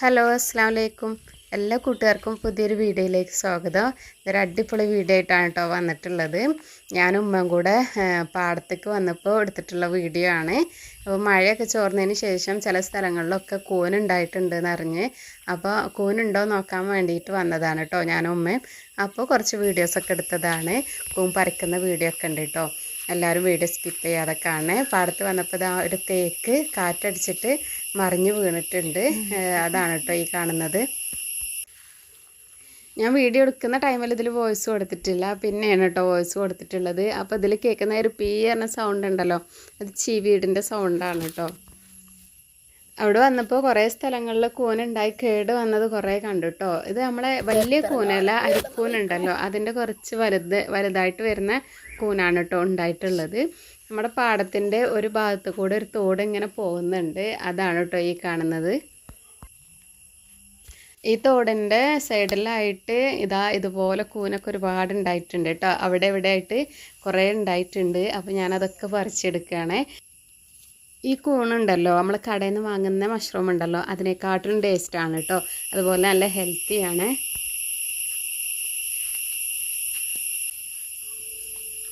Hello അസ്സാം വലൈക്കും എല്ലാ കൂട്ടുകാർക്കും പുതിയൊരു വീഡിയോയിലേക്ക് സ്വാഗതം. ഇതൊരു അടിപൊളി വീഡിയോ ആയിട്ടാണ് കേട്ടോ വന്നിട്ടുള്ളത്. ഞാനും ഉമ്മയും കൂടെ പാടത്തേക്ക് വന്നപ്പോൾ എടുത്തിട്ടുള്ള വീഡിയോ ആണ്. അപ്പോൾ മഴയൊക്കെ ചോർന്നതിന് ശേഷം ചില സ്ഥലങ്ങളിലൊക്കെ കൂനുണ്ടായിട്ടുണ്ട് എന്നറിഞ്ഞ് അപ്പോൾ കൂനുണ്ടോ നോക്കാൻ വേണ്ടിയിട്ട് വന്നതാണ് കേട്ടോ ഞാനും ഉമ്മയും. അപ്പോൾ കുറച്ച് വീഡിയോസൊക്കെ എടുത്തതാണ്. കൂൻ പറിക്കുന്ന വീഡിയോ ഒക്കെ ഉണ്ട് കേട്ടോ. എല്ലാവരും വീഡിയോ സ്കിപ്പ് ചെയ്യാതെ കാണണേ. പാടത്ത് വന്നപ്പോൾ ഇതാ ഒരു തേക്ക് കാറ്റടിച്ചിട്ട് മറിഞ്ഞു വീണിട്ടുണ്ട്. അതാണ് കേട്ടോ ഈ കാണുന്നത്. ഞാൻ വീഡിയോ എടുക്കുന്ന ടൈമിൽ ഇതിൽ വോയിസ് കൊടുത്തിട്ടില്ല. പിന്നെയാണ് കേട്ടോ വോയിസ് കൊടുത്തിട്ടുള്ളത്. അപ്പോൾ ഇതിൽ കേൾക്കുന്ന ഒരു പി എന്ന സൗണ്ട് ഉണ്ടല്ലോ. അത് ചീവീടിന്റെ സൗണ്ടാണ് കേട്ടോ അവിടെ വന്നപ്പോൾ കുറേ സ്ഥലങ്ങളിൽ കൂനുണ്ടായി കേട് വന്നത് കുറേ കണ്ടു ഇത് നമ്മളെ വലിയ കൂനല്ല അരിക്കൂനുണ്ടല്ലോ. അതിന്റെ കുറച്ച് വലുത് വലുതായിട്ട് വരുന്ന കൂനാണ് കേട്ടോ ഉണ്ടായിട്ടുള്ളത്. നമ്മുടെ പാടത്തിന്റെ ഒരു ഭാഗത്ത് കൂടെ ഒരു തോട് ഇങ്ങനെ പോകുന്നുണ്ട്. അതാണ് കേട്ടോ ഈ കാണുന്നത്. ഈ തോടിന്റെ സൈഡിലായിട്ട് ഇതാ ഇതുപോലെ കൂനൊക്കെ ഒരുപാട് ഉണ്ടായിട്ടുണ്ട് കേട്ടോ അവിടെ ഇവിടെ ആയിട്ട് കുറേ ഉണ്ടായിട്ടുണ്ട്. അപ്പോൾ ഞാനതൊക്കെ പറിച്ചെടുക്കുകയാണേ ഈ കൂണുണ്ടല്ലോ നമ്മൾ കടയിൽ നിന്ന് വാങ്ങുന്ന മഷ്റൂം ഉണ്ടല്ലോ അതിനെക്കാട്ടിലും ടേസ്റ്റാണ് കേട്ടോ അതുപോലെ നല്ല ഹെൽത്തിയാണ്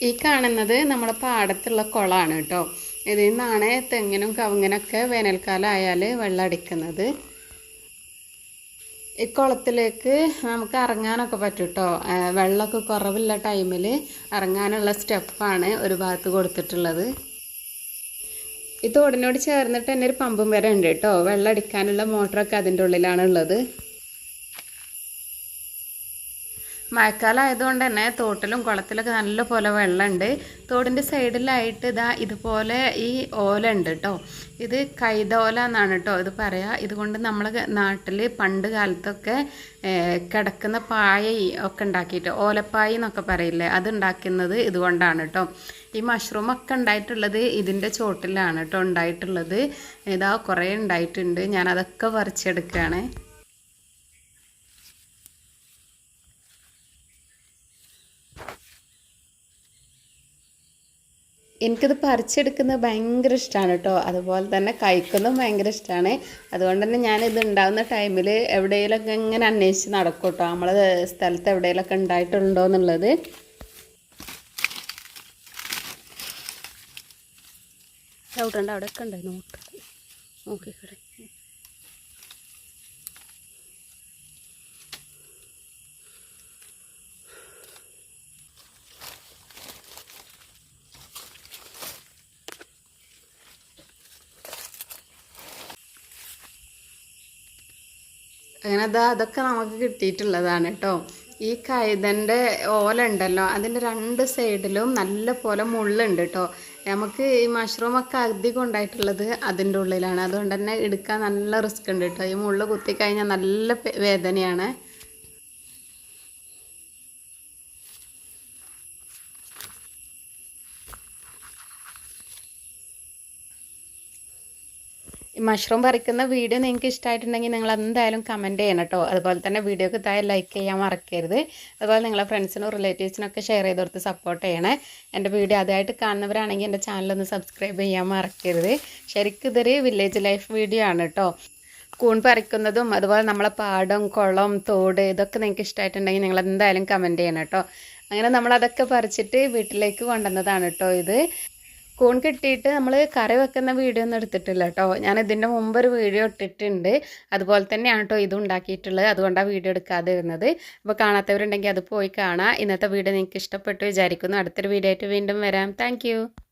ഈ കാണുന്നത് നമ്മുടെ പാടത്തുള്ള കുളമാണ് കേട്ടോ ഇതിൽ നിന്നാണ് തെങ്ങിനും കവുങ്ങിനൊക്കെ വേനൽക്കാലം ആയാൽ വെള്ളം അടിക്കുന്നത്. ഈ കുളത്തിലേക്ക് നമുക്ക് ഇറങ്ങാനൊക്കെ പറ്റും കേട്ടോ വെള്ളമൊക്കെ കുറവുള്ള ടൈമിൽ ഇറങ്ങാനുള്ള സ്റ്റെപ്പാണ് ഒരു ഭാഗത്ത് കൊടുത്തിട്ടുള്ളത്. ഈ തോടിനോട് ചേർന്നിട്ട് തന്നെ ഒരു പമ്പും വരെ ഉണ്ട് കേട്ടോ. വെള്ളം അടിക്കാനുള്ള മോട്ടറൊക്കെ അതിന്റെ ഉള്ളിലാണ് ഉള്ളത് മഴക്കാലം ആയതുകൊണ്ട് തന്നെ തോട്ടിലും കുളത്തിലൊക്കെ നല്ല പോലെ വെള്ളമുണ്ട്. തോടിന്റെ സൈഡിലായിട്ട് ഇതാ ഇതുപോലെ ഈ ഓല ഉണ്ട് കേട്ടോ. ഇത് കൈതോല എന്നാണ് കേട്ടോ ഇത് പറയാ. ഇതുകൊണ്ട് നമ്മളെ നാട്ടിൽ പണ്ട് കാലത്തൊക്കെ കിടക്കുന്ന പായ ഒക്കെ ഉണ്ടാക്കിയിട്ട് ഓലപ്പായ എന്നൊക്കെ പറയില്ലേ അത് ഉണ്ടാക്കുന്നത് ഇതുകൊണ്ടാണ് കേട്ടോ. ഈ മഷ്റൂം ഒക്കെ ഉണ്ടായിട്ടുള്ളത് ഇതിന്റെ ചോട്ടിലാണ് കേട്ടോ ഉണ്ടായിട്ടുള്ളത്. ഇതാ കുറേ ഉണ്ടായിട്ടുണ്ട്. ഞാനതൊക്കെ പറിച്ചെടുക്കുകയാണ്. എനിക്കിത് പറിച്ചെടുക്കുന്നത് ഭയങ്കര ഇഷ്ടമാണ് കേട്ടോ. അതുപോലെ തന്നെ കഴിക്കുന്നതും ഭയങ്കര ഇഷ്ടമാണ് അതുകൊണ്ട് തന്നെ ഞാനിത് ഉണ്ടാകുന്ന ടൈമിൽ എവിടെയെങ്കിലൊക്കെ ഇങ്ങനെ അന്വേഷിച്ച് നടക്കും കേട്ടോ. നമ്മളെ സ്ഥലത്ത് എവിടെയെങ്കിലൊക്കെ ഉണ്ടായിട്ടുണ്ടോ എന്നുള്ളത്. ചവിട്ടണ്ട അവിടെയൊക്കെ ഒക്കെ ഉണ്ടായിരുന്നു നോക്കിക്കടെ അങ്ങനെ അതാ അതൊക്കെ നമുക്ക് കിട്ടിയിട്ടുള്ളതാണ് കേട്ടോ ഈ കൈതന്റെ ഓല ഉണ്ടല്ലോ അതിന്റെ രണ്ട് സൈഡിലും നല്ല പോലെ മുള്ളുണ്ട് കേട്ടോ നമുക്ക് ഈ മഷ്റൂമൊക്കെ അധികം ഉണ്ടായിട്ടുള്ളത് അതിന്റെ ഉള്ളിലാണ്. അതുകൊണ്ട് തന്നെ എടുക്കാൻ നല്ല റിസ്ക് ഉണ്ട് കേട്ടോ ഈ മുള്ള് കുത്തിക്കഴിഞ്ഞാൽ നല്ല വേദനയാണ്. മഷ്റൂം പറിക്കുന്ന വീഡിയോ നിങ്ങൾക്ക് ഇഷ്ടമായിട്ടുണ്ടെങ്കിൽ നിങ്ങൾ എന്തായാലും കമന്റ് ചെയ്യണം കേട്ടോ. അതുപോലെ തന്നെ വീഡിയോക്ക് താഴെ ലൈക്ക് ചെയ്യാൻ മറക്കരുത്. അതുപോലെ നിങ്ങളെ ഫ്രണ്ട്സിനും റിലേറ്റീവ്സിനൊക്കെ ഷെയർ ചെയ്ത് കൊടുത്ത് സപ്പോർട്ട് ചെയ്യണേ. എന്റെ വീഡിയോ അതായിട്ട് കാണുന്നവരാണെങ്കിൽ എന്റെ ചാനലൊന്ന് സബ്സ്ക്രൈബ് ചെയ്യാൻ മറക്കരുത്. ശരിക്കും ഇതൊരു വില്ലേജ് ലൈഫ് വീഡിയോ ആണ് കേട്ടോ. കൂൺ പറിക്കുന്നതും അതുപോലെ നമ്മളെ പാടം കുളം തോട് ഇതൊക്കെ നിങ്ങൾക്ക് ഇഷ്ടമായിട്ടുണ്ടെങ്കിൽ നിങ്ങൾ എന്തായാലും കമന്റ് ചെയ്യണം കേട്ടോ. അങ്ങനെ നമ്മളതൊക്കെ പറിച്ചിട്ട് വീട്ടിലേക്ക് കൊണ്ടുവന്നതാണ് കേട്ടോ ഇത്. കൂൺ കിട്ടിയിട്ട് നമ്മൾ കറി വെക്കുന്ന വീഡിയോ ഒന്നും എടുത്തിട്ടില്ല കേട്ടോ ഞാൻ ഇതിന്റെ മുമ്പ് ഒരു വീഡിയോ ഇട്ടിട്ടുണ്ട്. അതുപോലെ തന്നെയാണ് കേട്ടോ ഇത് ഉണ്ടാക്കിയിട്ടുള്ളത്. അതുകൊണ്ടാണ് വീഡിയോ എടുക്കാതെ ഇരുന്നത്. അപ്പോൾ കാണാത്തവരുണ്ടെങ്കിൽ അത് പോയി കാണാം. ഇന്നത്തെ വീഡിയോ നിങ്ങൾക്ക് ഇഷ്ടപ്പെട്ടു വിചാരിക്കുന്നു. അടുത്തൊരു വീഡിയോ ആയിട്ട് വീണ്ടും വരാം. താങ്ക്